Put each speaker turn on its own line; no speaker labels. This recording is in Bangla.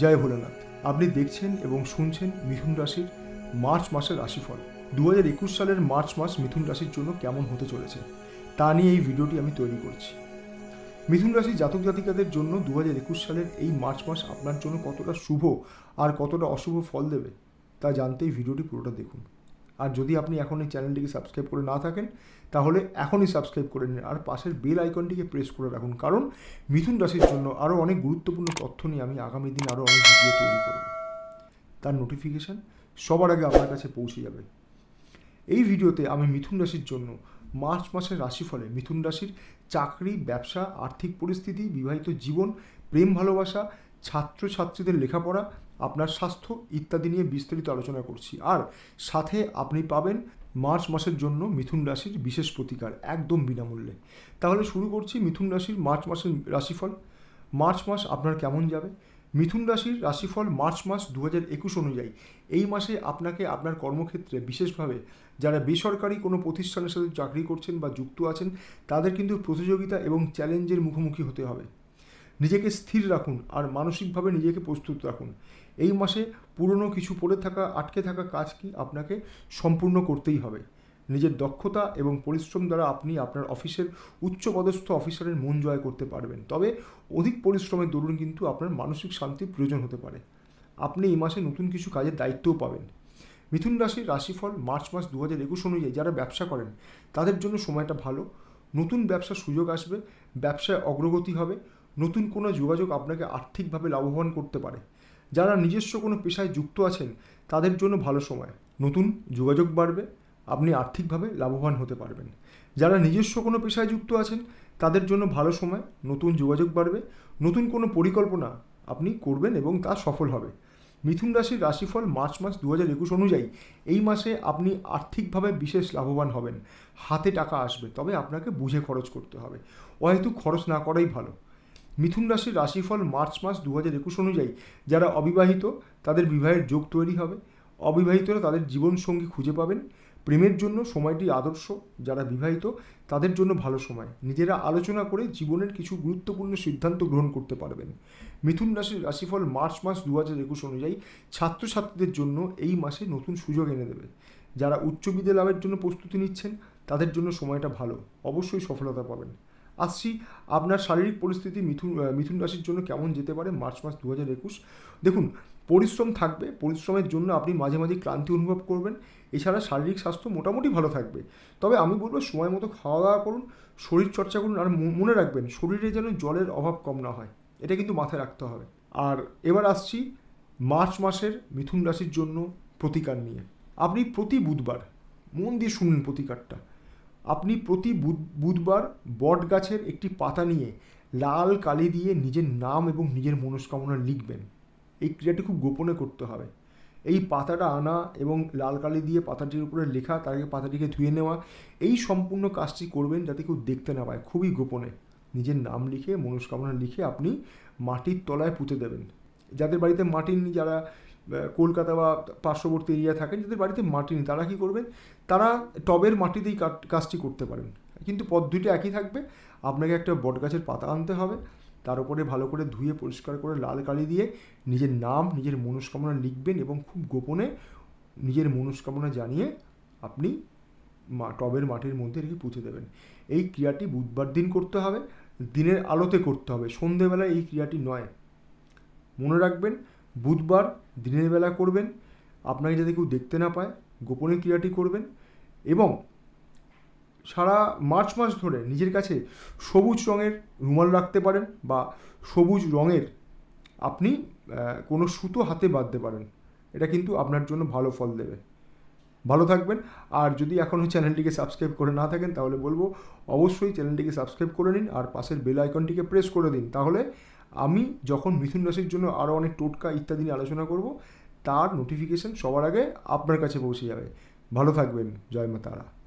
জয় ভোলানাথ। আপনি দেখছেন এবং শুনছেন মিথুন রাশির মার্চ মাসের রাশিফল। দু হাজার একুশ সালের মার্চ মাস মিথুন রাশির জন্য কেমন হতে চলেছে, তা নিয়ে এই ভিডিওটি আমি তৈরি করছি। মিথুন রাশি জাতক জাতিকাদের জন্য দু হাজার একুশ সালের এই মার্চ মাস আপনার জন্য কতটা শুভ আর কতটা অশুভ ফল দেবে, তা জানতে এই ভিডিওটি পুরোটা দেখুন। আর যদি আপনি এখন এই চ্যানেলটিকে সাবস্ক্রাইব করে না থাকেন, তাহলে এখনই সাবস্ক্রাইব করে নিন আর পাশের বেল আইকনটিকে প্রেস করে রাখুন। কারণ মিথুন রাশির জন্য আরও অনেক গুরুত্বপূর্ণ তথ্য নিয়ে আমি আগামী দিন আরও অনেক ভিডিও তৈরি করব। তার নোটিফিকেশান সবার আগে আপনার কাছে পৌঁছে যাবে। এই ভিডিওতে আমি মিথুন রাশির জন্য মার্চ মাসের রাশিফলে মিথুন রাশির চাকরি, ব্যবসা, আর্থিক পরিস্থিতি, বিবাহিত জীবন, প্রেম ভালোবাসা, ছাত্রছাত্রীদের লেখাপড়া আপনার স্বাস্থ্য ইত্যাদি নিয়ে বিস্তারিত আলোচনা করছি। আর সাথে আপনি পাবেন মার্চ মাসের জন্য মিথুন রাশির বিশেষ প্রতিকার, একদম বিনামূল্যে। তাহলে শুরু করছি মিথুন রাশির মার্চ মাসের রাশিফল। মার্চ মাস আপনার কেমন যাবে? মিথুন রাশির রাশিফল মার্চ মাস দু হাজার একুশ অনুযায়ী। এই মাসে আপনাকে আপনার কর্মক্ষেত্রে বিশেষভাবে যারা বেসরকারি কোনো প্রতিষ্ঠানের সাথে চাকরি করছেন বা যুক্ত আছেন, তাদের কিন্তু প্রতিযোগিতা এবং চ্যালেঞ্জের মুখোমুখি হতে হবে। নিজেকে স্থির রাখুন আর মানসিকভাবে নিজেকে প্রস্তুত রাখুন। এই মাসে পুরনো কিছু পড়ে থাকা, আটকে থাকা কাজ কি আপনাকে সম্পূর্ণ করতেই হবে? নিজের দক্ষতা এবং পরিশ্রম দ্বারা আপনি আপনার অফিসের উচ্চপদস্থ অফিসারের মন জয় করতে পারবেন। তবে অধিক পরিশ্রমের দরুন কিন্তু আপনার মানসিক শান্তির প্রয়োজন হতে পারে। আপনি এই মাসে নতুন কিছু কাজের দায়িত্বও পাবেন। মিথুন রাশির রাশিফল মার্চ মাস দু হাজার একুশ অনুযায়ী যারা ব্যবসা করেন, তাদের জন্য সময়টা ভালো। নতুন ব্যবসার সুযোগ আসবে, ব্যবসায় অগ্রগতি হবে। নতুন কোনো যোগাযোগ আপনাকে আর্থিকভাবে লাভবান করতে পারে। যারা নিজস্ব কোনো পেশায় যুক্ত আছেন, তাদের জন্য ভালো সময়। নতুন যোগাযোগ বাড়বে, আপনি আর্থিকভাবে লাভবান হতে পারবেন। যারা নিজস্ব কোনো পেশায় যুক্ত আছেন, তাদের জন্য ভালো সময়, নতুন যোগাযোগ বাড়বে, নতুন কোনো পরিকল্পনা আপনি করবেন এবং তা সফল হবে। মিথুন রাশির রাশিফল মার্চ মাস দু হাজার একুশ অনুযায়ী এই মাসে আপনি আর্থিকভাবে বিশেষ লাভবান হবেন। হাতে টাকা আসবে, তবে আপনাকে বুঝে খরচ করতে হবে। অহেতু খরচ না করাই ভালো। মিথুন রাশির রাশিফল মার্চ মাস দু হাজার একুশ অনুযায়ী যারা অবিবাহিত, তাদের বিবাহের যোগ তৈরি হবে। অবিবাহিতরা তাদের জীবনসঙ্গী খুঁজে পাবেন। প্রেমের জন্য সময়টি আদর্শ। যারা বিবাহিত, তাদের জন্য ভালো সময়। নিজেরা আলোচনা করে জীবনের কিছু গুরুত্বপূর্ণ সিদ্ধান্ত গ্রহণ করতে পারবেন। মিথুন রাশির রাশিফল মার্চ মাস দু হাজার একুশ অনুযায়ী ছাত্রছাত্রীদের জন্য এই মাসে নতুন সুযোগ এনে দেবে। যারা উচ্চ বিদ্যা লাভের জন্য প্রস্তুতি নিচ্ছেন, তাদের জন্য সময়টা ভালো। অবশ্যই সফলতা পাবেন। আসছি। আপনার শারীরিক পরিস্থিতি মিথুন মিথুন রাশির জন্য কেমন যেতে পারে মার্চ মাস দু হাজার একুশ? দেখুন, পরিশ্রম থাকবে, পরিশ্রমের জন্য আপনি মাঝে মাঝে ক্লান্তি অনুভব করবেন। এছাড়া শারীরিক স্বাস্থ্য মোটামুটি ভালো থাকবে। তবে আমি বলব সময় মতো খাওয়া দাওয়া করুন, শরীর চর্চা করুন, আর মনে রাখবেন শরীরে যেন জলের অভাব কম না হয়। এটা কিন্তু মাথায় রাখতে হবে। আর এবার আসছি মার্চ মাসের মিথুন রাশির জন্য প্রতিকার নিয়ে। আপনি প্রতি বুধবার মন দিয়ে শুনুন প্রতিকারটা। আপনি প্রতি বুধবার বট গাছের একটি পাতা নিয়ে লাল কালি দিয়ে নিজের নাম এবং নিজের মনস্কামনা লিখবেন। এই ক্রিয়াটি খুব গোপনে করতে হবে। এই পাতাটা আনা এবং লাল কালি দিয়ে পাতাটির উপরে লেখা, তার আগে পাতাটিকে ধুয়ে নেওয়া, এই সম্পূর্ণ কাজটি করবেন যাতে কেউ দেখতে না পায়। খুবই গোপনে। নিজের নাম লিখে, মনস্কামনা লিখে আপনি মাটির তলায় পুঁতে দেবেন। যাদের বাড়িতে মাটি নেই, যারা কলকাতা বা পার্শ্ববর্তী এরিয়া থাকেন যাদের বাড়িতে মাটি নেই, তারা কী করবেন? তারা টবের মাটিতেই কাজটি করতে পারেন। কিন্তু পদ্ধতিটা একই থাকবে। আপনাকে একটা বটগাছের পাতা আনতে হবে। তার উপরে ভালো করে ধুয়ে, পরিষ্কার করে লাল কালি দিয়ে নিজের নাম, নিজের মনস্কামনা লিখবেন এবং খুব গোপনে নিজের মনস্কামনা জানিয়ে আপনি টবের মাটির মধ্যে রেখে পুঁতে দেবেন। এই ক্রিয়াটি বুধবার দিন করতে হবে। দিনের আলোতে করতে হবে। সন্ধেবেলায় এই ক্রিয়াটি নয়। মনে রাখবেন বুধবার দিনের বেলা করবেন। আপনাকে যাতে কেউ দেখতে না পায়, গোপনে ক্রিয়াটি করবেন এবং সারা মার্চ মাস ধরে নিজের কাছে সবুজ রঙের রুমাল রাখতে পারেন বা সবুজ রঙের আপনি কোনো সুতো হাতে বাঁধতে পারেন। এটা কিন্তু আপনার জন্য ভালো ফল দেবে। ভালো থাকবেন। আর যদি এখনও চ্যানেলটিকে সাবস্ক্রাইব করে না থাকেন, তাহলে বলব অবশ্যই চ্যানেলটিকে সাবস্ক্রাইব করে নিন আর পাশের বেল আইকনটিকে প্রেস করে দিন। তাহলে আমি যখন মিথুন রাশির জন্য আরও অনেক টোটকা ইত্যাদি নিয়ে আলোচনা করব, তার নোটিফিকেশান সবার আগে আপনার কাছে পৌঁছে যাবে। ভালো থাকবেন। জয় মা তারা।